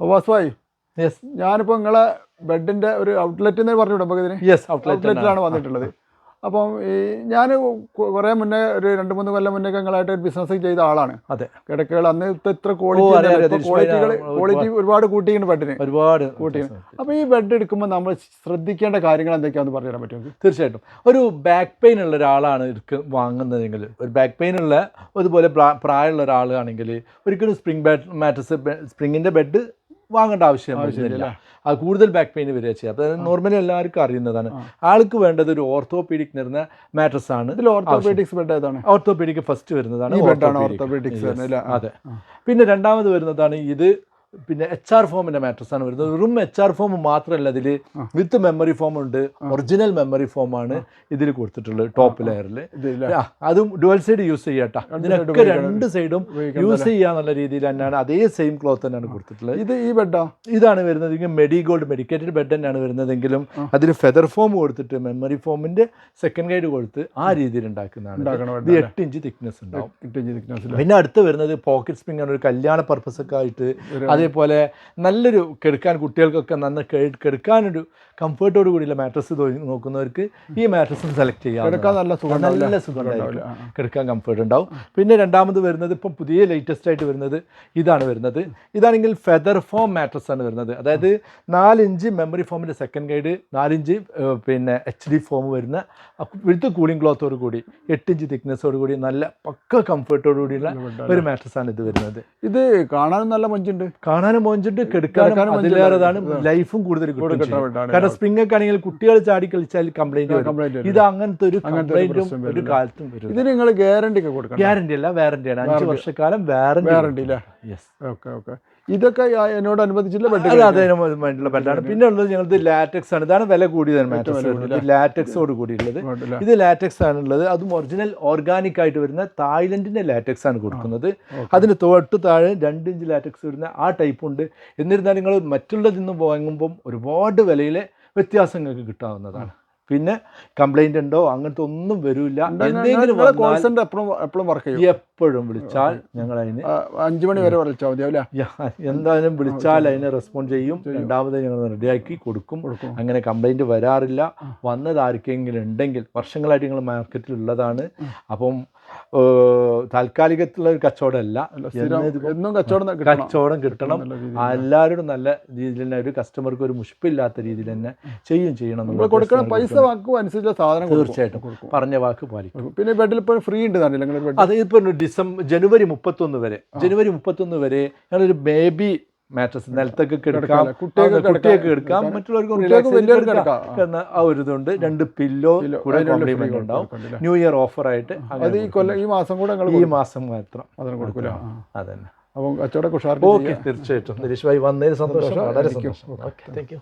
വാസുവായി. Yes ഞാനിപ്പോൾ നിങ്ങളെ ബെഡിന്റെ ഒരു ഔട്ട്ലെറ്റ് എന്ന് പറഞ്ഞു നമുക്ക് ഇതിന്. യെസ് ഔട്ട്ലെറ്റ് ഔട്ട്ലെറ്റിലാണ് വന്നിട്ടുള്ളത്. അപ്പം ഈ ഞാൻ കുറേ മുന്നേ ഒരു രണ്ട് മൂന്ന് കൊല്ലം മുന്നേ നിങ്ങളായിട്ട് ഒരു ബിസിനസ് ചെയ്ത ആളാണ്. അതെ. കിടക്കുകൾ അന്ന് ഇത്ര. ക്വാളിറ്റി ക്വാളിറ്റികൾ ക്വാളിറ്റി ഒരുപാട് കൂട്ടിയിട്ടുണ്ട് ബെഡിന്. ഒരുപാട് കൂട്ടി അപ്പോൾ ഈ ബെഡ് എടുക്കുമ്പോൾ നമ്മൾ ശ്രദ്ധിക്കേണ്ട കാര്യങ്ങൾ എന്തൊക്കെയാണെന്ന് പറഞ്ഞു തരാൻ പറ്റും തീർച്ചയായിട്ടും. ഒരു ബാക്ക് പെയിൻ ഉള്ള ഒരാളാണ് വാങ്ങുന്നതെങ്കിൽ ഒരു ബാക്ക് പെയിൻ ഉള്ള അതുപോലെ പ്രാ- പ്രായമുള്ള ഒരാളാണെങ്കിൽ ഒരിക്കലും സ്പ്രിംഗ് ബാറ്റ് മാറ്റസ് സ്പ്രിങ്ങിന്റെ ബെഡ് വാങ്ങേണ്ട ആവശ്യം വരുന്നില്ല. അത് കൂടുതൽ ബാക്ക് പെയിൻ വരിക ചെയ്യുക അപ്പോൾ നോർമലി എല്ലാവർക്കും അറിയുന്നതാണ്. ആൾക്ക് വേണ്ടത് ഒരു ഓർത്തോപീഡിക് നിറഞ്ഞ മാട്രസ് ആണ്. ഇതിൽ ഓർത്തോപീഡിക്സ് ബെഡ് ഏതാണ്? ഓർത്തോപീഡിക് ഫസ്റ്റ് വരുന്നതാണ്. ഓർത്തോപീഡിക്സ്? അതെ. പിന്നെ രണ്ടാമത് വരുന്നതാണ് ഇത് പിന്നെ എച്ച് ആർ ഫോമിന്റെ മാട്രസ് ആണ് വരുന്നത്. വെറും എച്ച് ആർ ഫോം മാത്രമല്ല ഇതിൽ വിത്ത് മെമ്മറി ഫോം ഉണ്ട്. ഒറിജിനൽ മെമ്മറി ഫോം ആണ് ഇതിൽ കൊടുത്തിട്ടുള്ളത് ടോപ്പ് ലെയറിൽ അതും ഡുവൽ സൈഡ് യൂസ് ചെയ്യട്ടാ. ഇതിനൊക്കെ രണ്ട് സൈഡും യൂസ് ചെയ്യാന്നുള്ള രീതിയിൽ തന്നെയാണ്. അതേ സെയിം ക്ലോത്ത് തന്നെയാണ് കൊടുത്തിട്ടുള്ളത്. ഇത് ഈ ബെഡാ ഇതാണ് വരുന്നത്. മെഡിഗോൾഡ് മെഡിക്കേറ്റഡ് ബെഡ് തന്നെയാണ് വരുന്നതെങ്കിലും അതിൽ ഫെദർ ഫോം കൊടുത്തിട്ട് മെമ്മറി ഫോമിന്റെ സെക്കൻഡ് ഗൈഡ് കൊടുത്ത് ആ രീതിയിൽ ഉണ്ടാക്കുന്നതാണ്. ഇത് എട്ട് ഇഞ്ച് തിക്നെസ് ഉണ്ടാവും. പിന്നെ അടുത്ത് വരുന്നത് പോക്കറ്റ് സ്പ്രിംഗ് ആണ്. ഒരു കല്യാണ പർപ്പസ് ഒക്കെ ആയിട്ട് അതേപോലെ നല്ലൊരു കെടുക്കാൻ കുട്ടികൾക്കൊക്കെ നന്ന് കെടുക്കാനൊരു കംഫർട്ടോട് കൂടിയുള്ള മാട്രസ് നോക്കുന്നവർക്ക് ഈ മാട്രസ് സെലക്ട് കിടക്കാൻ ചെയ്യാം നല്ല സുഖം നല്ല സുഖമുണ്ടാവില്ല കിടക്കാൻ കംഫർട്ട് ഉണ്ടാവും. പിന്നെ രണ്ടാമത് വരുന്നത് ഇപ്പം പുതിയ ലേറ്റസ്റ്റ് ആയിട്ട് വരുന്നത് ഇതാണ് വരുന്നത്. ഇതാണെങ്കിൽ ഫെദർ ഫോം മാട്രസ് ആണ് വരുന്നത്. അതായത് നാലിഞ്ച് മെമ്മറി ഫോമിന്റെ സെക്കൻഡ് ഗൈഡ് നാലിഞ്ച് പിന്നെ എച്ച് ഡി ഫോം വരുന്ന വിത്ത് കൂളിംഗ് ക്ലോത്തോട് കൂടി എട്ടിഞ്ച് തിക്നെസ്സോട് കൂടി നല്ല പക്ക കംഫർട്ടോട് കൂടിയുള്ള ഒരു മാട്രസ് ആണ് ഇത് വരുന്നത്. ഇത് കാണാനും നല്ല മഞ്ചുണ്ട്. കാണാനും മൊഞ്ചുണ്ട് കെടുക്കാനും അതിലേറെതാണ് ലൈഫും കൂടുതൽ കിട്ടും. ബെഡാണ്. കാരണം സ്പ്രിംഗ് ഒക്കെ ആണെങ്കിൽ കുട്ടികൾ ചാടി കളിച്ചാൽ കംപ്ലൈന്റ് ഇത് അങ്ങനത്തെ ഒരു കംപ്ലൈന്റും ഒരു കാലത്തും വരും ഇതിന് നിങ്ങൾ ഗ്യാരണ്ടി ഒക്കെ കൊടുക്കണം. ഗ്യാരണ്ടി അല്ല വാറന്റി ആണ്. അഞ്ച് വർഷക്കാലം വാറന്റി യെസ് ഓക്കെ ഓക്കെ ഇതൊക്കെ എന്നോട് അനുബന്ധിച്ചുള്ള ബെഡ് ബെഡാണ് പിന്നെ ഉള്ളത് ഞങ്ങൾ ലാറ്റക്സ് ആണ്. ഇതാണ് വില കൂടിയതാണ് മാട്രസ് ലാറ്റക്സോട് കൂടിയുള്ളത് ഇത് ലാറ്റക്സ് ആണ് ഉള്ളത്. അതും ഒറിജിനൽ ഓർഗാനിക് ആയിട്ട് വരുന്ന തായ്ലൻഡിന്റെ ലാറ്റക്സ് ആണ് കൊടുക്കുന്നത്. അതിന് തൊട്ട് താഴെ രണ്ട് ഇഞ്ച് ലാറ്റക്സ് വരുന്ന ആ ടൈപ്പ് ഉണ്ട്. എന്നിരുന്നാലും നിങ്ങൾ മറ്റുള്ളതിൽ നിന്ന് വാങ്ങുമ്പം ഒരുപാട് വിലയിലെ വ്യത്യാസം നിങ്ങൾക്ക് കിട്ടാവുന്നതാണ്. പിന്നെ കംപ്ലൈന്റ് ഉണ്ടോ? അങ്ങനത്തെ ഒന്നും വരില്ല. എന്തെങ്കിലും എപ്പോഴും വർക്ക് ചെയ്യും. എപ്പോഴും വിളിച്ചാൽ ഞങ്ങൾ അതിന് അഞ്ചു മണി വരെ വിളിച്ചാൽ മതി എന്തായാലും വിളിച്ചാൽ അതിനെ റെസ്പോണ്ട് ചെയ്യും. രണ്ടാമത് ഞങ്ങൾ റെഡിയാക്കി കൊടുക്കും. കൊടുക്കും. അങ്ങനെ കംപ്ലൈന്റ് വരാറില്ല. വന്നത് ആർക്കെങ്കിലും ഉണ്ടെങ്കിൽ വർഷങ്ങളായിട്ട് ഞങ്ങൾ മാർക്കറ്റിൽ ഉള്ളതാണ്. അപ്പം താൽക്കാലികത്തിലുള്ള ഒരു കച്ചവടമല്ല. എന്നും കച്ചവടം കച്ചവടം കിട്ടണം. എല്ലാവരും നല്ല രീതിയിൽ തന്നെ ഒരു കസ്റ്റമർക്ക് ഒരു മുഷിപ്പില്ലാത്ത രീതിയിൽ തന്നെ ചെയ്യും ചെയ്യണം നമ്മൾ ഉദ്ദേശത്തോടെ പൈസ വാക്കും അനുസരിച്ചുള്ള സാധനം. തീർച്ചയായിട്ടും. കൊടുക്കും. പറഞ്ഞ വാക്ക് പാലിക്കും. പിന്നെ ബെഡിൽ ഇപ്പോൾ ഫ്രീ ഉണ്ട് അത് ഇപ്പോൾ ഡിസംബർ ജനുവരി മുപ്പത്തൊന്ന് വരെ. ജനുവരി മുപ്പത്തൊന്ന് വരെ ഞങ്ങളൊരു ബേബി മാട്രസ് നിലത്തൊക്കെ കിടക്കാം കുട്ടിയൊക്കെ. എടുക്കാം. മറ്റുള്ളവർക്ക്. എന്ന ആ. ഒരു ഇതുണ്ട് രണ്ട് പില്ലോ കൂടെ കോംപ്ലിമെന്റ് ഉണ്ടാവും. ന്യൂ ഇയർ ഓഫർ ആയിട്ട് അത് ഈ കൊല്ലം ഈ മാസം കൂടെ ഈ മാസം മാത്രം. അതിന് കൊടുക്കില്ല അതന്നെ. അപ്പം കച്ചവടം ഉഷാർക്ക് ഓക്കെ തീർച്ചയായിട്ടും. ദിലീഷ് ഭായി വന്നതിന് സന്തോഷം. വളരെ സന്തോഷം. ഓക്കെ. Thank you